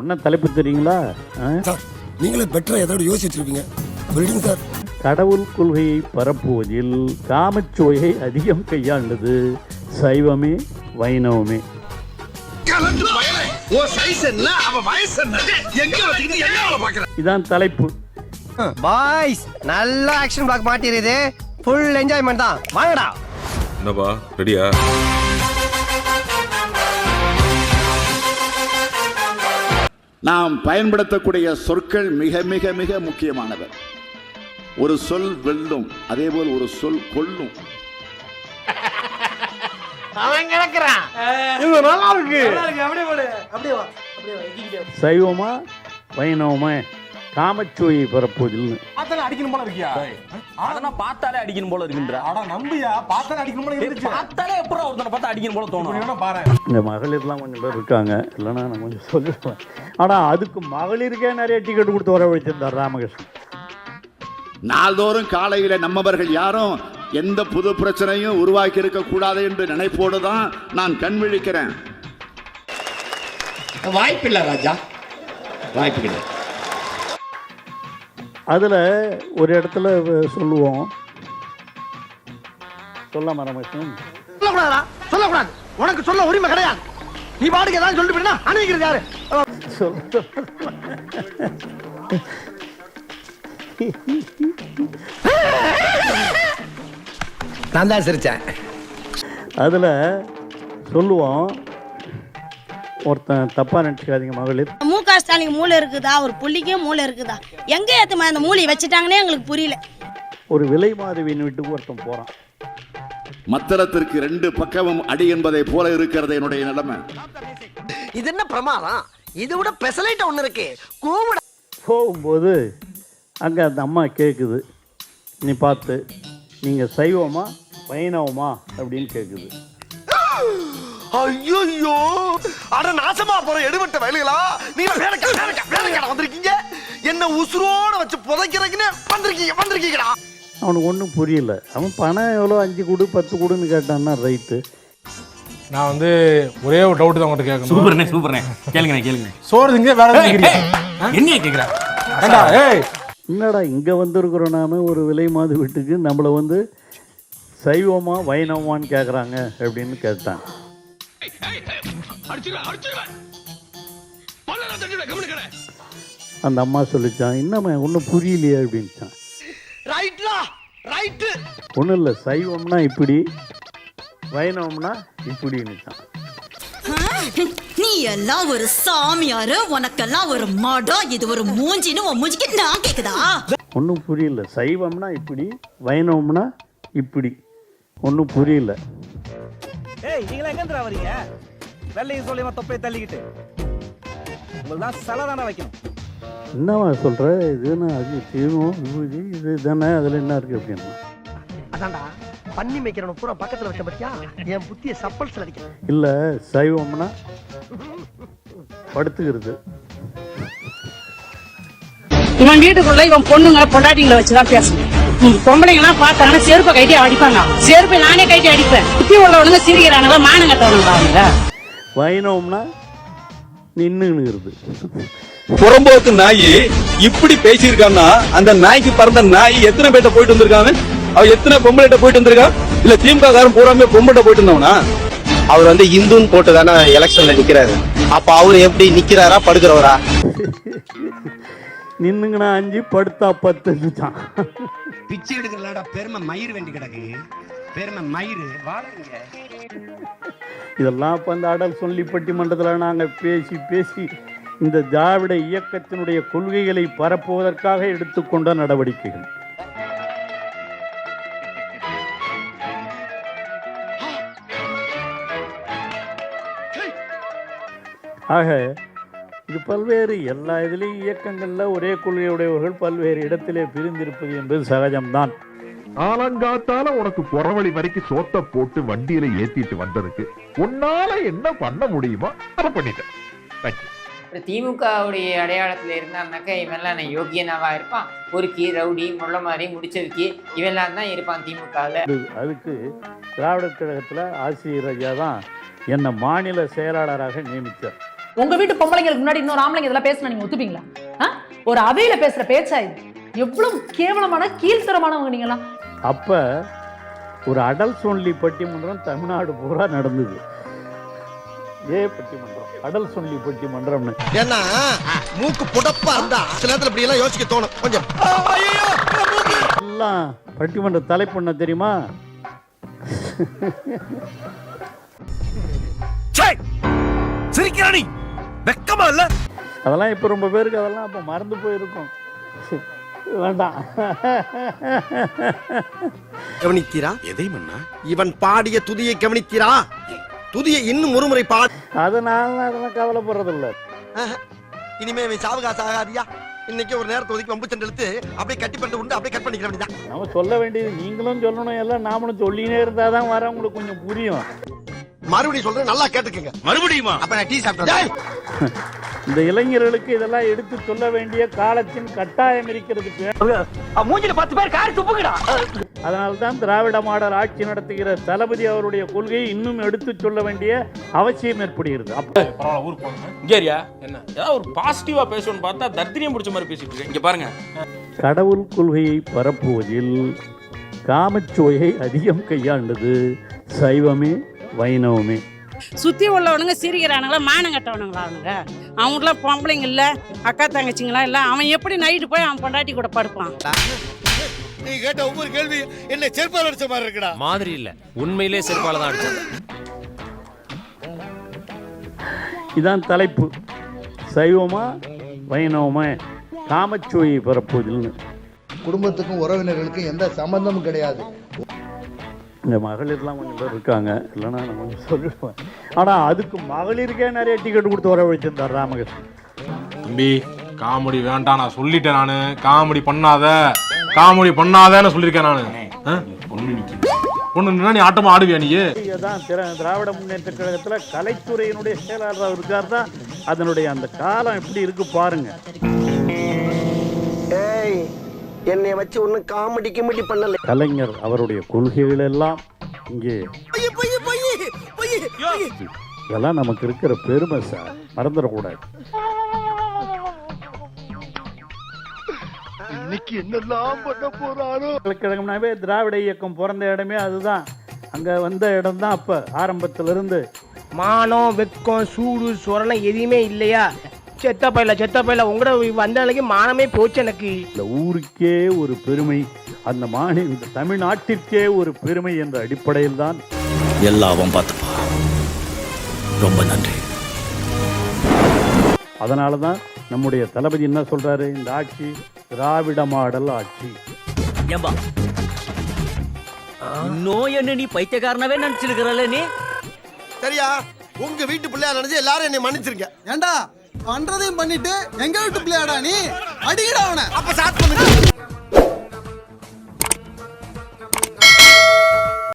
என்ன தலைப்பு தெரியுங்களா? ஆ? சார் நீங்களே பெட்டரா ஏதாவது யோசிச்சிருப்பீங்க சொல்லிடுங்க சார். கடவுள் கொள்கையை பரப்புவதில் காமச்சுவையை அதிகம் கையாண்டது சைவமே வைணவமே. கலந்து பயலே ஓ சைஸ் என்ன அவ வயசு என்ன எங்க வச்சுக்கிட்டு என்ன அவளை பாக்குற இதான் தலைப்பு. பாய்ஸ் நல்ல ஆக்ஷன் பிளாக் மாட்டிருது ஃபுல் என்ஜாய்மெண்ட் தான். வாங்கடா. என்னப்பா ரெடியா நாம் பயன்படுத்தக்கூடிய சொற்கள் மிக மிக மிக முக்கியமானவை ஒரு சொல் வெல்லும் அதேபோல் ஒரு சொல் கொல்லும் சைவமா வைணவமா காமச்சுவையை பரப்புவதில் அடிக்கணும் போல இருக்கியா? அதெல்லாம் பார்த்தாலே அடிக்கணும் போல இருக்குன்ற. அட நம்பியா? பார்த்தாலே அடிக்கணும் போல இருந்துச்சு. பார்த்தாலே எப்பறம் ஒருத்தனை பார்த்தா அடிக்கணும் போல தோணும்? பாரு. இந்த மகளிர்லாம் கொஞ்சம் பேர் இருக்காங்க. இல்லைன்னா நான் கொஞ்சம் சொல்லிடுவேன். ஆனால் அதுக்கு மகளிருக்கே நிறைய டிக்கெட் கொடுத்து வர வச்சிருந்தார் ராமகிருஷ்ணன். நாள்தோறும் காலையில நம்மவர்கள் யாரும் எந்த புது பிரச்சனையும் உருவாக்கி இருக்க கூடாது என்று நினைப்போடு தான் நான் கண் விழிக்கிறேன். வாய்ப்பில்லை ராஜா. வாய்ப்பு கிடையாது அதில் ஒரு இடத்துல சொல்லுவோம். சொல்லாம ராமகிருஷ்ணன் சொல்லக்கூடாதா சொல்லக்கூடாது. உனக்கு சொல்ல உரிமை கிடையாது. நீ பாட்டுக்கு ஏதாவது சொல்லிட்டு அனுப்பிக்கிறது யாரு? சொல். நான் தான் சிரிச்சேன். அதில் சொல்லுவோம். ஒருத்தன் தப்பாக நினச்சிக்காதீங்க மகளிர். க ஸ்டாலின் மூளை இருக்குதா? ஒரு புள்ளிக்கே மூளை இருக்குதா? எங்க ஏத்துமா அந்த மூளையை வச்சுட்டாங்கன்னே எங்களுக்கு புரியல. ஒரு விலை மாதவியின் வீட்டுக்கு ஒருத்தன் போகிறான் மத்தளத்திற்கு ரெண்டு பக்கமும் அடி என்பதை போல இருக்கிறது என்னுடைய நிலைமை. இது என்ன பிரமாதம்? இது விட பெசலைட் ஒண்ணு இருக்கு. கூவிட. போகும்போது அங்கே அந்த அம்மா கேட்குது நீ பார்த்து நீங்கள் சைவமா வைணவமா அப்படின்னு கேட்குது ஐயோ அட நாசமா போற எடுபட்ட வேலைகளா நீங்க வேலைக்கா வேலைக்கா வேலைக்கா வந்திருக்கீங்க. என்ன உசுரோட வச்சு புதைக்கிறதுக்குன்னு வந்திருக்கீங்க வந்திருக்கீங்கடா. அவனுக்கு ஒன்றும் புரியல. அவன் பணம் எவ்வளோ? அஞ்சு கொடு பத்து கொடுன்னு கேட்டான்னா ரைட்டு நான் வந்து ஒரே ஒரு டவுட் தான் உங்கள்கிட்ட கேட்கணும். சூப்பர்ண்ணே சூப்பர்ண்ணே கேளுங்கண்ணே கேளுங்க சோறு திங்க வேற எதுவும் கேக்குறியா? என்னைய கேக்குறா? ஏண்டா ஏய். என்னடா இங்கே வந்திருக்கிறோம் நாம ஒரு விலை மாது வீட்டுக்கு. நம்மளை வந்து சைவமா வைணவமான்னு கேட்குறாங்க அப்படின்னு கேட்டான். அடிச்சிருவேன் அடிச்சிருவேன். பல்ல தட்டிடுவேன் கவனிக்கல. அந்த அம்மா சொல்லிச்சான் என்னம்மா ஒன்றும் புரியலையே அப்படின்ட்டான் ரைட்லா ரைட்டு. ஒன்றும் இல்லை சைவம்னா இப்படி வைணவம்னா இப்படின்னுச்சான். நீ எல்லாம் ஒரு சாமியாரு உனக்கெல்லாம் ஒரு மடம் இது ஒரு மூஞ்சின்னு உன் மூஞ்சிக்கு நான் கேக்குதா? ஒன்றும் புரியல சைவம்னா இப்படி வைணவம்னா இப்படி ஒன்றும் புரியல. ஏய் நீங்களா எங்க வரீங்க? வெள்ளையும் சொல்லியமா தொப்பை தள்ளிக்கிட்டு. உங்களுக்கு தான் சலை தானே வைக்கணும். என்னம்மா சொல்கிற இதுன்னு அது தீவம் விபூதி இது தானே? அதில் என்ன இருக்குது அப்படின்னா. அதான்டா பண்ணி மேய்க்கிறவன பூரா பக்கத்துல வச்ச பத்தியா? என் புத்திய சப்பல்ஸ் அடிக்கிறேன் இல்லை சைவம்னா படுத்துக்கிறது. இவன் வீட்டுக்குள்ள இவன் பொண்ணுங்களை பொண்டாட்டிங்களை வச்சுதான் பேசணும் பொம்பளைங்கலாம் பார்த்தாங்கன்னா செருப்பை கைட்டி அடிப்பாங்க. செருப்பை நானே கைட்டி அடிப்பேன். சுத்தி உள்ளவனுங்க சிரிக்கிறானுங்க மானம் கட்டவனுங்க அவங்க வைணவம்னா நின்றுங்கிறது புறம்போக்கு நாய் இப்படி பேசியிருக்கான்னா அந்த நாய்க்கு பிறந்த நாய் எத்தனை பேட்ட போயிட்டு வந்திருக்காங்க? அவ எத்தனை பொம்பளைட்ட போயிட்டு வந்திருக்கா? இல்ல திமுக காரன் பூராமே பொம்பளை போயிட்டு இருந்தவனா அவர் வந்து இந்துன்னு போட்டு தானே எலெக்ஷன்ல நிக்கிறாரு. அப்ப அவர் எப்படி நிக்கிறாரா படுக்கிறவரா? நின்னுங்கண்ணா அஞ்சு படுத்தா பத்துட்டான் பிச்சை எடுக்கிறலாடா பெருமை மயிர் வேண்டி கிடக்கு. இதெல்லாம் இப்போ அந்த அடல் சொல்லிப்பட்டி மன்றத்தில் நாங்கள் பேசி பேசி இந்த திராவிட இயக்கத்தினுடைய கொள்கைகளை பரப்புவதற்காக எடுத்துக்கொண்ட நடவடிக்கைகள். ஆக இது பல்வேறு எல்லா இதுலேயும் இயக்கங்களில் ஒரே கொள்கையுடையவர்கள் பல்வேறு இடத்திலே பிரிந்திருப்பது என்பது சகஜம்தான். ஆலங்காத்தால உனக்கு புறவழி வரைக்கும் சோத்த போட்டு வண்டியில ஏத்திட்டு வந்ததுக்கு உன்னால என்ன பண்ண முடியுமோ அதை பண்ணிட்டேன். You. திமுகவுடைய அடையாளத்துல இருந்தான்னாக்கா இவன்லாம் நான் யோகியனாவா இருப்பான். பொறுக்கி ரவுடி முள்ள மாதிரி முடிச்சதுக்கு இவன்லாம் தான் இருப்பான் திமுகவில். அது- அதுக்கு திராவிடர் கழகத்தில் ஆசிரியர் ஐயா தான் என்னை மாநில செயலாளராக நியமித்தார் உங்க வீட்டு பொம்பளைங்களுக்கு முன்னாடி இன்னொரு ஆம்பளைங்க இதெல்லாம் பேசினா நீங்க ஒத்துப்பீங்களா? ஒரு அவையில பேசுற பேச்சா இது? எவ்வளவு கேவலமான கீழ்த்தரமானவங்க நீங்களாம். அப்போ ஒரு அடல்ஸ் ஒன்லி பட்டிமன்றம் தமிழ்நாடு பூரா நடந்தது. ஏ பட்டிமன்றம்? அடல்ஸ் ஒன்லி பட்டிமன்றம்னு. ஏன்னா மூக்கு புடப்பா இருந்தா சில நேரத்துல இப்படி எல்லாம் யோசிக்க தோணும். கொஞ்சம். எல்லாம் பட்டிமன்ற தலைப்பு என்ன தெரியுமா சிரிக்கிறானி வெக்கமா இல்ல? அதெல்லாம் இப்போ ரொம்ப பேருக்கு அதெல்லாம் இப்போ மறந்து போயிருக்கும். வேண்டாம் கவனித்தீரா? எதை மன்னா? இவன் பாடிய துதியை கவனித்தீரா? துதியை இன்னும் ஒருமுறை பாடி அதனால அதெல்லாம் கவலைப்படுறதில்ல. இனிமே இவன் சாவகாசம் ஆகாதியா? இன்னைக்கு ஒரு நேரத்தை ஒதுக்கி வம்பு சண்டை இழுத்து அப்படியே கட்டி பண்ணிட்டு உண்டு அப்படியே கட் பண்ணிக்கிற வேண்டியதான் நம்ம சொல்ல வேண்டியது நீங்களும் சொல்லணும் எல்லாம் நாமளும் சொல்லினே இருந்தால் தான் வரவங்களுக்கு கொஞ்சம் புரியும். மறுபடியும் சொல்றேன் நல்லா கேட்டுக்கங்க. மறுபடியுமா? அப்ப நான் டீ சாப்பிட்டேன் இந்த இளைஞர்களுக்கு இதெல்லாம் எடுத்து சொல்ல வேண்டிய காலத்தின் கட்டாயம் இருக்கிறதுக்கு மூஞ்சில பத்து பேர் காரி துப்புங்கடா. அதனால தான் திராவிட மாடல் ஆட்சி நடத்துகிற தளபதி அவருடைய கொள்கையை இன்னும் எடுத்து சொல்ல வேண்டிய அவசியம் ஏற்படுகிறது. அப்ப பரவாயில்ல ஊருக்கு போங்க. இங்கேரியா என்ன? ஏதாவது ஒரு பாசிட்டிவா பேசணும்னு பார்த்தா தர்தினியம் பிடிச்ச மாதிரி பேசிட்டு இருக்கேன் இங்க பாருங்க. கடவுள் கொள்கையை பரப்புவதில் காமச்சுவையை அதிகம் கையாண்டது சைவமே வைணவமே. சுத்தி உள்ளவனுங்க சிரிக்கிறானுங்களா மானம் கட்டவனுங்களா அவனுங்க? அவங்களாம் பொம்பளைங்க இல்ல அக்கா தங்கச்சிங்களா இல்ல அவன் எப்படி நைட்டு போய் அவன் பொண்டாட்டி கூட படுப்பான்? நீ கேட்ட ஒவ்வொரு கேள்வி என்ன செருப்பால் அடிச்ச மாதிரி இருக்குடா. மாதிரி இல்ல உண்மையிலே செருப்பால தான் அடிச்சாங்க இதான் தலைப்பு. சைவமா வைணவமா காமச்சுவையை பரப்புவதில்னு குடும்பத்துக்கும் உறவினர்களுக்கும் எந்த சம்பந்தமும் கிடையாது. இந்த மகளிர்லாம் கொஞ்சம் பேர் இருக்காங்க. இல்லைன்னா நான் கொஞ்சம் சொல்லிடுவேன் ஆனால் அதுக்கு மகளிருக்கே நிறைய டிக்கெட் கொடுத்து வர வச்சிருந்தார் ராமகிருஷ்ணன். தம்பி காமெடி வேண்டாம் நான் சொல்லிட்டேன் நானு. காமெடி பண்ணாத. காமெடி பண்ணாதேன்னு சொல்லியிருக்கேன் நானு. பொண்ணு நின்னா நீ ஆட்டமா ஆடுவியா நீ? தான் திர- திராவிட முன்னேற்ற கழகத்தில் கலைத்துறையினுடைய செயலாளராக இருக்கார் தான் அதனுடைய அந்த காலம் எப்படி இருக்கு பாருங்க. ஏய் என்னைய வச்சு ஒன்னும் காமெடி கிமெடி பண்ணல. கலைஞர் அவருடைய கொள்கைகள் எல்லாம் இங்கே இதெல்லாம் நமக்கு இருக்கிற பெருமை சார். மறந்துடக்கூடாது. இன்னைக்கு என்னெல்லாம் பண்ண போறாரோ? பல்கலைக்கழகம்னாவே திராவிட இயக்கம் பிறந்த இடமே அதுதான். அங்கே வந்த இடம் தான் அப்போ. ஆரம்பத்திலிருந்து மானம் வெக்கம் சூடு சொரணம் எதுவுமே இல்லையா? செத்த பையில செத்த பையில உங்களோட வந்த அன்னைக்கு மானமே போச்சு எனக்கு. இந்த ஊருக்கே ஒரு பெருமை அந்த மாநில இந்த தமிழ்நாட்டிற்கே ஒரு பெருமை என்ற அடிப்படையில் தான் எல்லாம் பார்த்துப்பா. ரொம்ப நன்றி. அதனால தான் நம்முடைய தளபதி என்ன சொல்றாரு? இந்த ஆட்சி திராவிட மாடல் ஆட்சி. ஏம்பா இன்னும் என்ன நீ பைத்தியக்காரனவே நினைச்சிருக்கிறல்ல நீ? சரியா உங்க வீட்டு பிள்ளையா நினைச்சு எல்லாரும் என்னை மன்னிச்சிருங்க. ஏண்டா? பண்றதையும் பண்ணிட்டு எங்க வீட்டு பிள்ளையாடா நீ? அடிக்கடா அவனை. அப்ப சாத் பண்ணுங்க